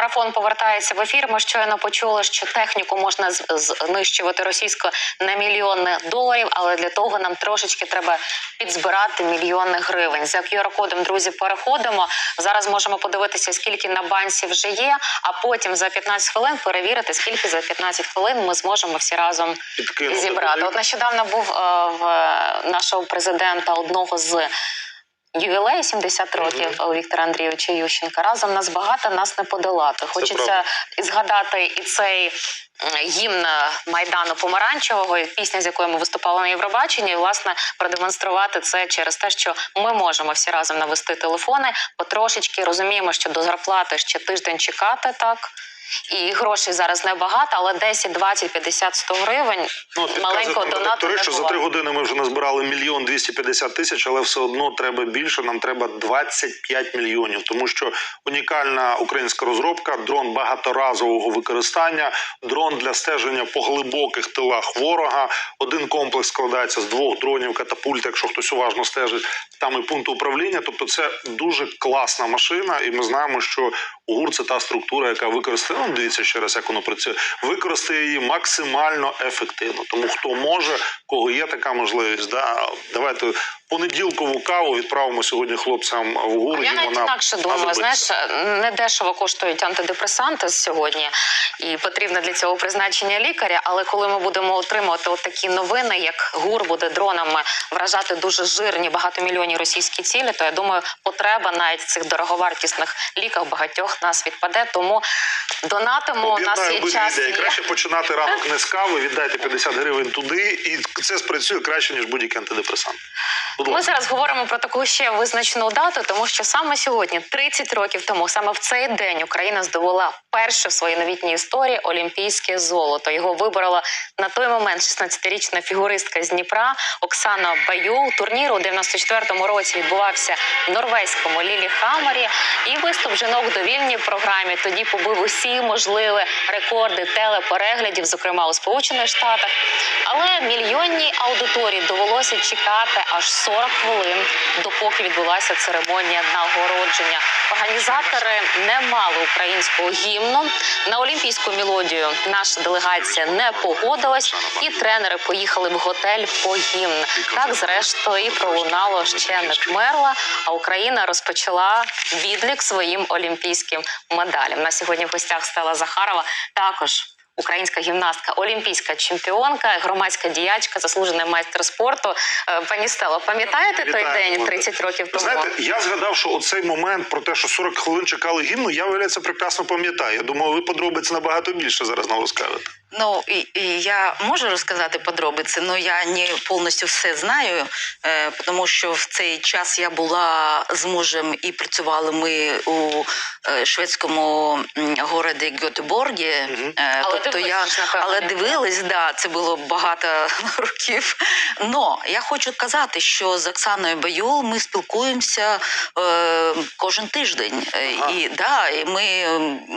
Марафон повертається в ефір. Ми щойно почули, що техніку можна знищувати російську на мільйони доларів, але для того нам трошечки треба підзбирати мільйони гривень. За QR-кодом, друзі, переходимо. Зараз можемо подивитися, скільки на банці вже є, а потім за 15 хвилин перевірити, скільки за 15 хвилин ми зможемо всі разом Підкинути зібрати. От нещодавно був е, в нашого президента одного з. Ювілею 70 років у Віктора Андрійовича Ющенка. Разом нас багато, нас не подолати. Хочеться і згадати і цей гімн Майдану Помаранчевого, і пісня, з якою ми виступали на Євробаченні, і власне продемонструвати це через те, що ми можемо всі разом навести телефони, потрошечки розуміємо, що до зарплати ще тиждень чекати так. І грошей зараз небагато, але 10, 20, 50, 100 гривень Ну, маленького донату не що за три години ми вже назбирали мільйон 250 тисяч, але все одно треба більше. Нам треба 25 мільйонів, тому що унікальна українська розробка, дрон багаторазового використання, дрон для стеження по глибоких тилах ворога. Один комплекс складається з двох дронів, катапульт, якщо хтось уважно стежить. Там і пункт управління. Тобто, це дуже класна машина, і ми знаємо, що УГУР це та структура, яка використає. Ну, дивіться ще раз, як воно працює. Використає її максимально ефективно. Тому хто може, кого є така можливість, да давайте понеділкову каву відправимо сьогодні хлопцям в УГУР. Я навіть інакше думаю, знаєш, не дешево коштують антидепресанти сьогодні, і потрібно для цього призначення лікаря. Але коли ми будемо отримувати от такі новини, як ГУР буде дронами вражати дуже жирні багатомільйонні російські цілі, то я думаю, потреба навіть цих дороговартісних ліках багатьох нас відпаде. Тому донатимо. У нас є час. Є. Краще починати ранок не з кави, віддайте 50 гривень туди, і це спрацює краще ніж будь-який антидепресант. Ми зараз говоримо про таку ще визначену дату, тому що саме сьогодні, 30 років тому, саме в цей день Україна здобула перше в своїй новітній історії олімпійське золото. Його виборола на той момент 16-річна фігуристка з Дніпра Оксана Баюл. Турнір у 94-му році відбувався в норвезькому Лілі Хаммері. І виступ жінок в довільній програмі тоді побив усі можливі рекорди телепереглядів, зокрема у Сполучених Штатах. Але мільйонній аудиторії довелося чекати аж 40 хвилин, допоки відбулася церемонія нагородження. Організатори не мали українського гімну. На олімпійську мелодію наша делегація не погодилась, і тренери поїхали в готель по гімн. Так, зрештою, і пролунало ще не вмерла. А Україна розпочала відлік своїм олімпійським медалям. На сьогодні в гостях Стела Захарова також. Українська гімнастка, олімпійська чемпіонка, громадська діячка, заслужений майстер спорту. Е, Пані Стело, пам'ятаєте той день 30 років тому? Знаєте, я згадав, що оцей момент про те, що 40 хвилин чекали гімну, я виявляється прекрасно пам'ятаю. Я думаю, ви подробиць набагато більше зараз нам розкажете. Ну і, і я можу розказати подробиці, але я не повністю все знаю, е, тому що в цей час я була з мужем і працювали ми у е, шведському городі Гетеборгі. Е, Але тобто я дивились, напевно, але ні? дивились, да, це було багато років. Но я хочу казати, що з Оксаною Баюл ми спілкуємося е, кожен тиждень. Е, Ага. І да, і ми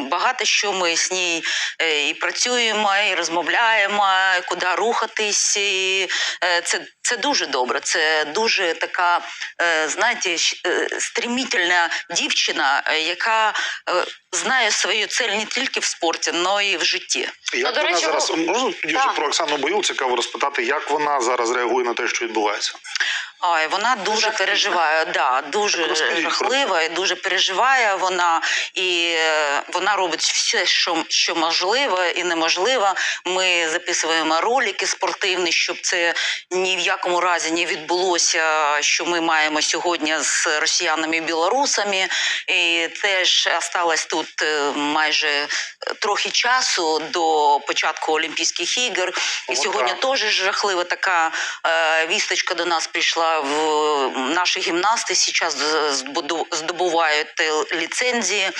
багато що ми з ній е, і працюємо, і розмовляємо, куди рухатись. І, е, це, це дуже добре. Це дуже така, е, знаєте, е, стрімітельна дівчина, е, яка знає свою цель не тільки в спорті, але й в житті. Як Ну, до вона речі, зараз ну, можна тоді так. про Оксану Боюл цікаво розпитати, як вона зараз реагує на те, що відбувається? Ой, вона дуже Жахливо. переживає, да, дуже жахлива і дуже переживає вона, і вона робить все, що, що можливо і неможливо. Ми записуємо ролики спортивні, щоб це ні в якому разі не відбулося, що ми маємо сьогодні з росіянами і білорусами. І теж осталось тут е, майже трохи часу до початку Олімпійських ігор. І сьогодні теж жахлива така е, вісточка до нас прийшла. В наші гімнасти зараз здобувають е, ліцензії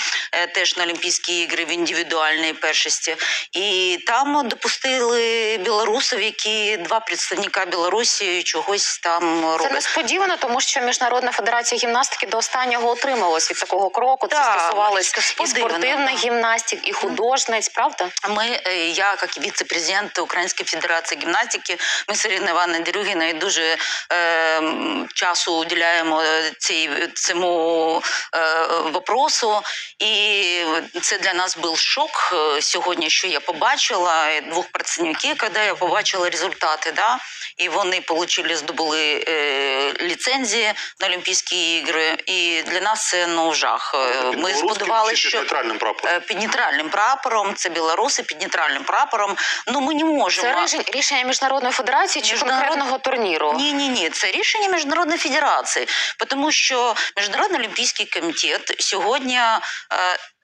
теж на Олімпійські ігри в індивідуальній першості. І там допустили білорусів, які два представника Білорусі чогось там робить. Це несподівано, тому що Міжнародна федерація гімнастики до останнього утрималась від такого кроку. Це Так, стосувалось і спортивних гімнастик, і художниць, правда? Э, я как вице-президент Української федерації гімнастики, ми з Іриною Івановною Дерюгіною дуже е, часу уділяємо е, цій, цьому е, вопросу. І це для нас був шок е, сьогодні, що я побачила е, двох працівників, коли я побачила результати. Да? І вони отримали, здобули е, ліцензії на Олімпійські ігри. І для нас це ну, жах. Е, Під Ми сподівалися, чи під що нейтральним прапором. Е, під нейтральним прапором, це білоруси під нейтральним прапором. Ну ми не можемо. Це рішення, рішення міжнародної федерації чи конкретного турніру? Ні, ні, ні, це рішення міжнародної федерації, тому що міжнародний олімпійський комітет сьогодні. Е,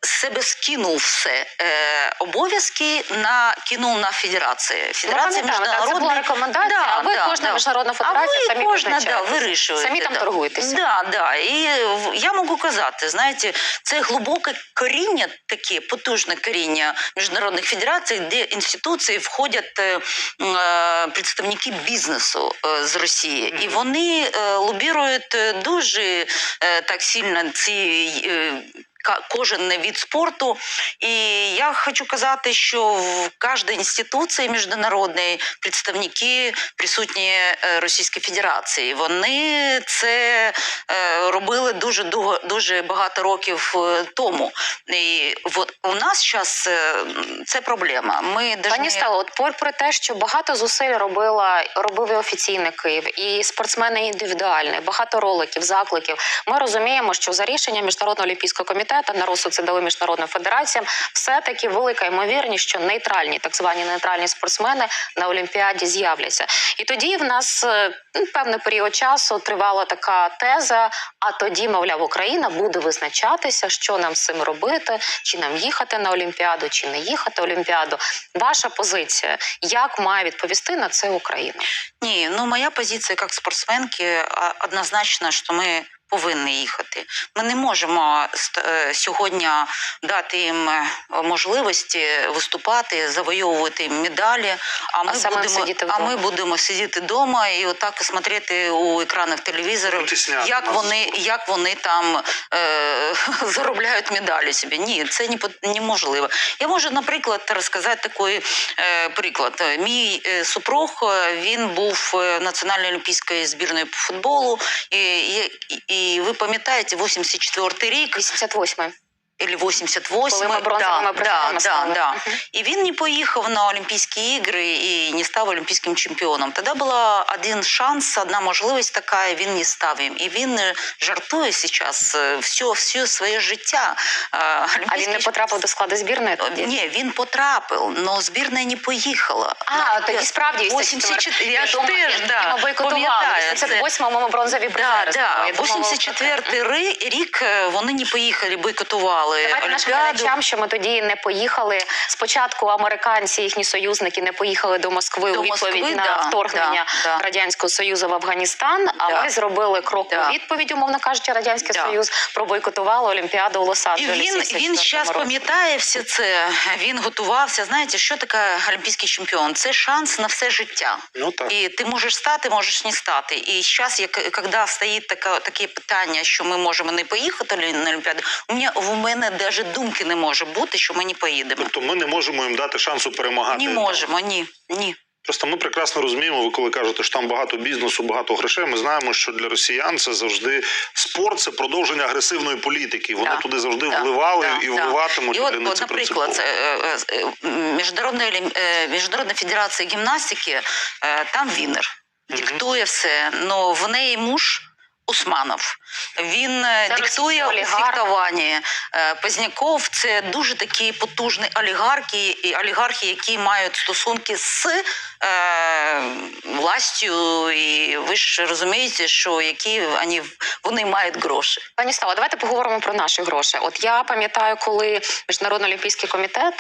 себе скинув все е, обов'язки на кинув на федерації. Федерація пам'ятаємо, так, це була рекомендація, а ви кожна міжнародна федерація а ви самі кожна да, вирішуєте. Самі там да. торгуєтеся. Да, да. І я можу казати, знаєте, це глибоке коріння, таке потужне коріння міжнародних федерацій, де інституції входять е, е, представники бізнесу е, з Росії, і вони е, лобірують е, дуже е, так сильно ці. е, Кожен від спорту, і я хочу казати, що в кожній інституції міжнародної представники присутні е, Російської Федерації. Вони це е, робили дуже дуже багато років е, тому. І от у нас зараз це проблема. Ми Пані Стало, от попри те, що багато зусиль робила, робив і офіційний Київ, і спортсмени індивідуальні, багато роликів, закликів. Ми розуміємо, що за рішенням міжнародного олімпійського комітету на розсуд дали міжнародним федераціям, все таки велика ймовірність, що нейтральні, так звані нейтральні спортсмени на Олімпіаді з'являться. І тоді в нас е, ну, певний період часу тривала така теза. А тоді, мовляв, Україна буде визначатися, що нам з цим робити, чи нам їхати на Олімпіаду, чи не їхати Олімпіаду. Ваша позиція, як має відповісти на це Україна? Ні, ну моя позиція як спортсменки однозначно, що ми повинні їхати. Ми не можемо ст- е, сьогодні дати їм е, можливості виступати, завойовувати медалі. А ми самим будемо сидіти а вдома. ми будемо сидіти вдома і отак смотрети у екранах телевізорів, як вони, як вони там е, заробляють медалі собі. Ні, це неможливо. Я можу, наприклад, розказати такий е, приклад. Мій е, супруг е, він був національною олімпійською збірною по футболу. І, і, і ви пам'ятаєте, 84 рік 88-й. или 88 Коли ми бронзовими да, призерами да, стали. да, да. Мгм. І він не поїхав на Олімпійські ігри і не став олімпійським чемпіоном. Тоді була один шанс, одна можливість така, і він не став їм. І він е, жартує зараз е, все, все своє життя. Е, А він не олімпійський потрапив до складу збірної тоді? ні, він потрапив, але збірна не поїхала. А, На- тоді справді 84, я ж думаю, теж, да, Ми бойкотували. пам'ятаю Це це. 8-му ми бронзові Да, призери. да. Я думала, 84 ри- рік е, вони не поїхали, бойкотували Давайте нашим Олімпіаду. що ми тоді не поїхали. Спочатку американці, їхні союзники, не поїхали до Москви До у відповідь Москви, на да, вторгнення да, да. радянського союзу в Афганістан. А Да. ми зробили крок Да. у відповідь, умовно кажучи, радянський Да. союз пробойкотували Олімпіаду у Лос-Анджелесі. він, він зараз пам'ятає все це. Він готувався. Знаєте, що таке олімпійський чемпіон? Це шанс на все життя. Ну так. І ти можеш стати, можеш не стати. І зараз, як коли стоїть таке, таке питання, що ми можемо не поїхати на Олімпіаду, у мене в мене навіть думки не може бути, що ми не поїдемо. Тобто ми не можемо їм дати шансу перемагати. Не можемо, ні, ні. Просто ми прекрасно розуміємо, ви коли кажете, що там багато бізнесу, багато грошей. Ми знаємо, що для росіян це завжди спорт, це продовження агресивної політики. Вони Да. туди завжди Да, вливали да, і да. вливатимуть. І от, от, це наприклад, е, е, е, Міжнародна, Міжнародна федерація гімнастики, там вінер, диктує все. Но в неї муж Усманов. Він е, Це диктує олігарх. фехтування. Е, Позняков це дуже такі потужні олігархи, і олігархи, які мають стосунки з е, властю. І ви ж розумієте, що які вони, вони мають гроші. Пані Стало, давайте поговоримо про наші гроші. От я пам'ятаю, коли Міжнародний олімпійський комітет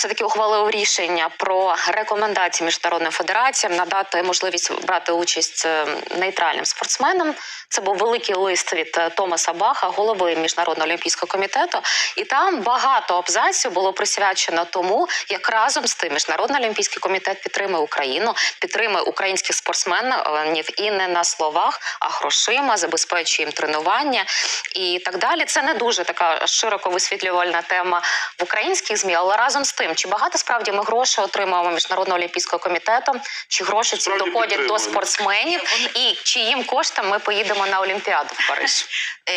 все таки ухвалив рішення про рекомендації міжнародним федераціям надати можливість брати участь е, нейтральним спортсменам. Це був великий лист від е, Томаса Баха, голови міжнародного олімпійського комітету, і там багато абзаців було присвячено тому, як разом з тим міжнародний олімпійський комітет підтримує Україну, підтримує українських спортсменів і не на словах, а грошима, забезпечує їм тренування і так далі. Це не дуже така широко висвітлювальна тема в українських змі, але разом з тим, чи багато справді ми грошей отримуємо міжнародного олімпійського комітету, чи гроші ці Справді доходять до спортсменів, і чиїм коштом ми поїдемо на Олімпіаду в Париж? Е,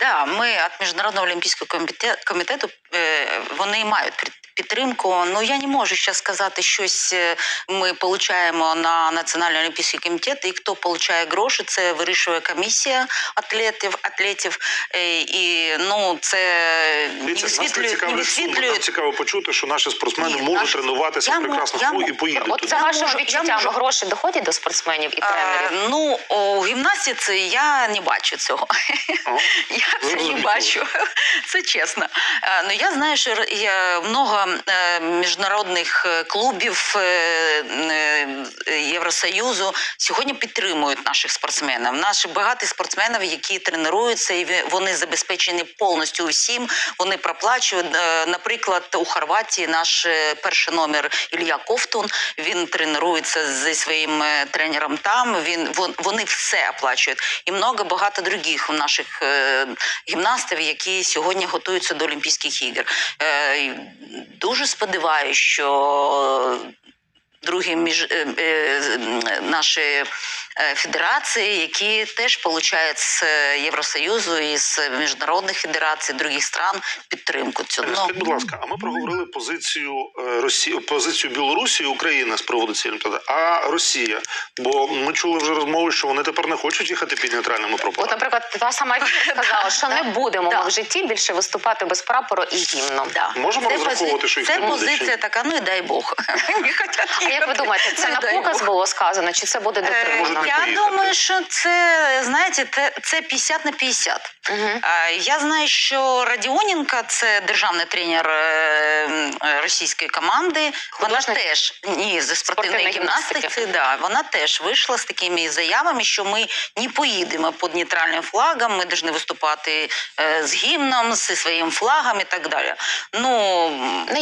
е, ми від Міжнародного олімпійського комітету, е, вони мають підтримку. Ну я не можу ще сказати щось. е, Ми отримуємо на Національний олімпійський комітет, і хто отримує гроші, це вирішує комісія атлетів, атлетів. Е, І ну це не висвітлюють, не. Нам висвітлюють. цікаво почути, що наші спортсмени Ні, можуть наші- тренуватися Я прекрасних я і поїдуть От туди. за Я вашими можу- відчуттями можу- гроші доходять до спортсменів і тренерів. Ну, у гімнастиці я не бачу цього. Ага. Я це не бачу, це чесно. Ну я знаю, що є много міжнародних е, клубів е, е, Євросоюзу сьогодні підтримують наших спортсменів. Наші багато спортсменів, які тренуються, і вони забезпечені повністю усім. Вони проплачують. Е, Наприклад, у Хорватії наш е, перший номер Ілля Ковтун. Він тренується зі своїм е, тренером там. Він вон- вони все оплачують. І много багато других наших е, гімнастів, які сьогодні готуються до Олімпійських ігор. Дуже сподіваюся, що другі між е, е, наші е, федерації, які теж получають з Євросоюзу і з міжнародних федерацій других стран підтримку цю. Ну, Скажіть, будь ласка, а ми проговорили позицію Росії, позицію Білорусі і України з приводу цієї А Росія? Бо ми чули вже розмови, що вони тепер не хочуть їхати під нейтральними От, наприклад, та сама сказала, що не будемо ми в житті більше виступати без прапору і гімном. Можемо розраховувати, що їх це не буде, позиція така, ну і дай Бог. Як ви думаєте, це на показ було сказано, чи це буде Е, дотримано? Я думаю, що це знаєте, це 50 на 50. Мгм. Е, Я знаю, що Радіоненка це державний тренер е, російської команди. Вона теж ні, зі спортивної гімнастики. Да, вона теж вийшла з такими заявами, що ми не поїдемо під нейтральним флагом. Ми повинні виступати е, з гімном, зі своїм флагом і так далі. Ну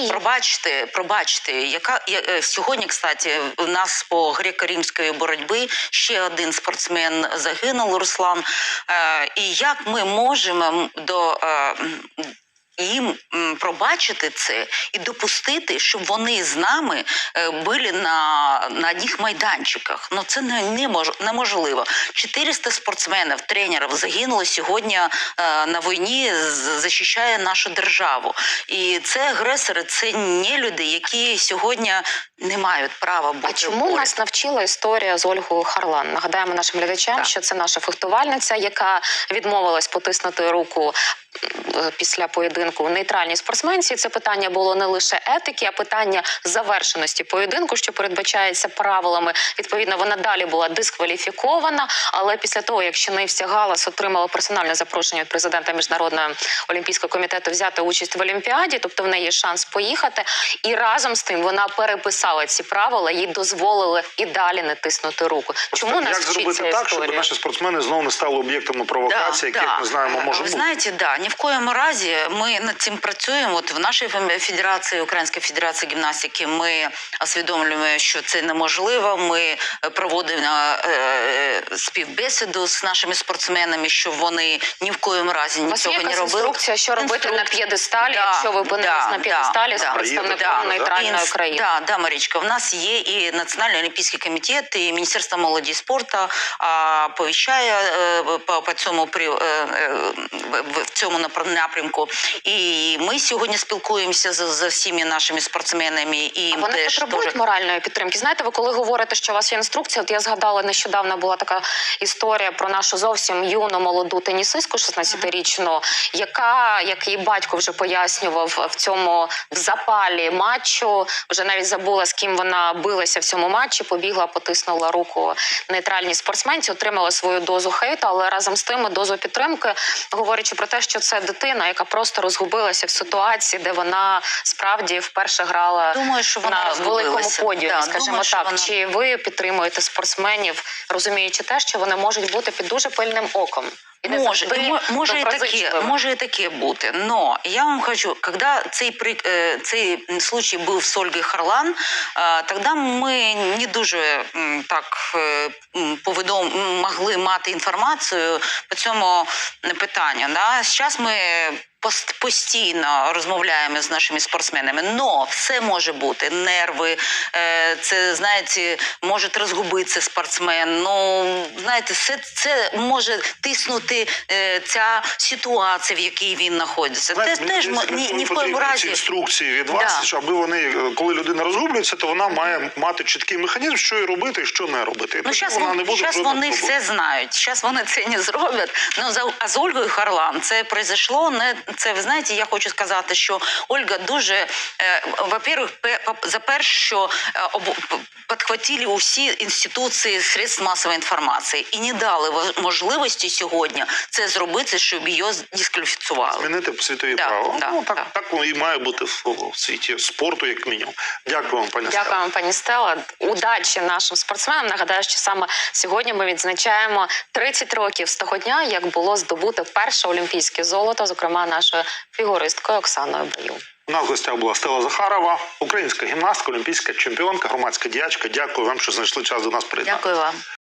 пробачте, пробачте, яка я- сьогодні, кстати, у нас по греко-римської боротьби ще один спортсмен загинув, Руслан. Е, І як ми можемо до е, їм пробачити це і допустити, щоб вони з нами е, були на, на одних майданчиках. Ну це не, немож- неможливо. 400 спортсменів, тренерів загинуло сьогодні е, на війні, захищає нашу державу. І це агресори, це не люди, які сьогодні не мають права бути. А чому нас навчила історія з Ольгою Харлан? Нагадаємо нашим глядачам, Так. що це наша фехтувальниця, яка відмовилась потиснути руку після поєдинку в нейтральній спортсменці. Це питання було не лише етики, а питання завершеності поєдинку, що передбачається правилами. Відповідно, вона далі була дискваліфікована. Але після того, як Щенився Галас отримала персональне запрошення від президента міжнародного олімпійського комітету взяти участь в Олімпіаді, тобто в неї є шанс поїхати, і разом з тим вона переписала ці правила, їй дозволили і далі не тиснути руку. Чому Як нас вчить зробити ця так, щоб наші спортсмени знову не стали об'єктами провокацій, яких ми знаємо, може Ви бути? знаєте, да, ні в коєму разі ми над цим працюємо. От в нашій федерації, Українській федерації гімнастики, ми усвідомлюємо, що це неможливо. Ми е, проводимо е, е, співбесіду з нашими спортсменами, щоб вони ні в коєму разі нічого не робили. інструкція, що робити на п'єдесталі, Да, якщо ви опинились да, на п'єдесталі да. з представником Да, нейтральної країни? Да, да, Марічка, в нас є і Національний олімпійський комітет, і Міністерство молоді і спорту повіщає по, по цьому при, в- цьому напр- напрямку. І ми сьогодні спілкуємося з, з всіми нашими спортсменами. І А вони теж потребують дуже... моральної підтримки. Знаєте, ви коли говорите, що у вас є інструкція, от я згадала нещодавно була така історія про нашу зовсім юну молоду тенісистку, 16-річну, яка, як її батько вже пояснював в цьому в запалі матчу, вже навіть забула з ким вона билася в цьому матчі. Побігла, потиснула руку нейтральній спортсменці, отримала свою дозу хейту, але разом з тим дозу підтримки, говорячи про те, що це дитина, яка просто розгубилася в ситуації, де вона справді вперше грала Думаю, що вона на великому подіумі, Да, скажімо думаю, так. вона- Чи ви підтримуєте спортсменів, розуміючи те, що вони можуть бути під дуже пильним оком? І не Може, мо- може і таке, може і таке бути. Но я вам хочу, когда цей при е, цей случай був з Ольгою Харлан, е, тоді ми не дуже так е, повідом могли мати інформацію по цьому питанню. Да? Зараз ми постійно розмовляємо з нашими спортсменами, но все може бути. Нерви, е, це знаєте, може розгубитися спортсмен. Ну знаєте, все це може тиснути е, ця ситуація, в якій він знаходиться. Це теж ні, ні в коєму разі. ці інструкції від вас, Да. що аби вони, е, коли людина розгублюється, то вона має мати чіткий механізм, що і робити, і що не робити. Ну, зараз вона не буде жодних вони все знають. Зараз вони це не зроблять. Ну за а з Ольгою Харлан це произошло. Не це ви знаєте, я хочу сказати, що Ольга дуже е, во-первых, за перше, що е, підхватили усі інституції средств масової інформації і не дали во- можливості сьогодні це зробити, щоб її дискваліфікували. Змінити світові Да, правила. да, ну так, да. так воно і має бути в, світі спорту, як мінімум. Дякую вам, пані Дякую вам, пані Стела. Удачі нашим спортсменам. Нагадаю, що саме сьогодні ми відзначаємо 30 років з того дня, як було здобуто перше олімпійське золото, зокрема нашою фігуристкою Оксаною Бою. У нас в гостях була Стела Захарова, українська гімнастка, олімпійська чемпіонка, громадська діячка. Дякую вам, що знайшли час до нас прийти. Дякую вам.